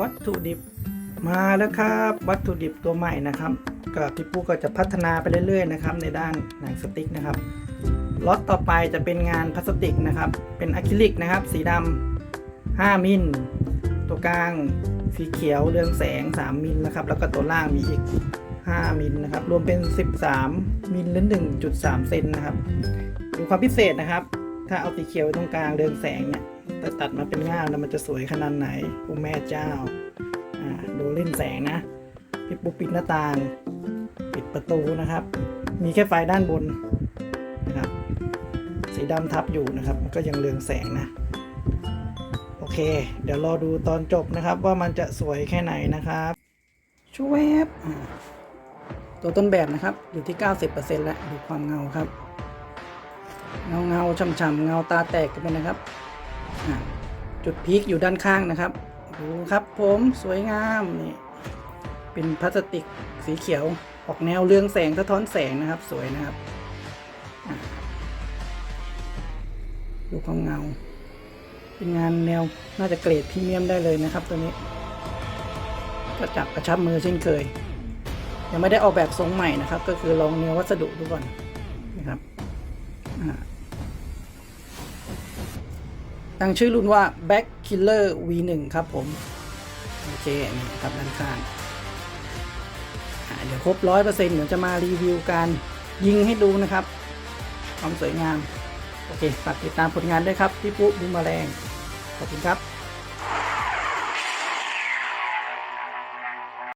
วัตถุดิบมาแล้วครับ วัตถุดิบตัวใหม่นะครับก็พี่ปุ๊กก็จะพัฒนาไปเรื่อยๆนะครับในด้านหนังสติ๊กนะครับล็อตต่อไปจะเป็นงานพลาสติกนะครับ เป็นอะคริลิกนะครับ สีดำ5มิลตัวกลางสีเขียวเรืองแสง 3มิลนะครับ แล้วก็ตัวล่างมีอีก 5มิลนะครับ รวมเป็น 13มิลหรือ1.3 เซนนะครับดูความพิเศษนะครับ ถ้าเอาสีเขียวไว้ตรงกลางเรืองแสงเนี่ย แต่ตัดมาเป็นง่ามแล้วมันจะสวยขนาดไหนโอ้แม่เจ้าอ่าดูเล่นแสงนะพี่ปุ๊บปิดหน้าต่าง ปิดประตูนะครับ มีแค่ไฟด้านบนนะครับ สีดำทับอยู่นะครับ มันก็ยังเรืองแสงนะโอเค เดี๋ยวรอดูตอนจบนะครับ ว่ามันจะสวยแค่ไหนนะครับช่วยบตัวต้นแบบนะครับ อยู่ที่ 90%แล้วดูความเงาครับ เงาเงาช่ำๆเงาตาแตกกันไปนะครับ จุดพีคอยู่ด้านข้างนะครับดูครับผมสวยงามนี่เป็นพลาสติกสีเขียวออกแนวเรืองแสงสะท้อนแสงนะครับ สวยนะครับดูความเงา เป็นงานแนวน่าจะเกรดพรีเมียมได้เลยนะครับ ตัวนี้ก็จับกระชับมือเช่นเคย ยังไม่ได้ออกแบบทรงใหม่นะครับ ก็คือลองแนววัสดุดูก่อนนะครับอ่า ตั้งชื่อรุ่นว่า Back Killer V1 ครับผม โอเค นี่ครับด้านข้างเดี๋ยวครบร้อยเปอร์เซ็นต์เดี๋ยวจะมารีวิวการยิงให้ดูนะครับความสวยงาม โอเค ฝากติดตามผลงานด้วยครับพี่ปุ๊บุมแมลงขอบคุณครับ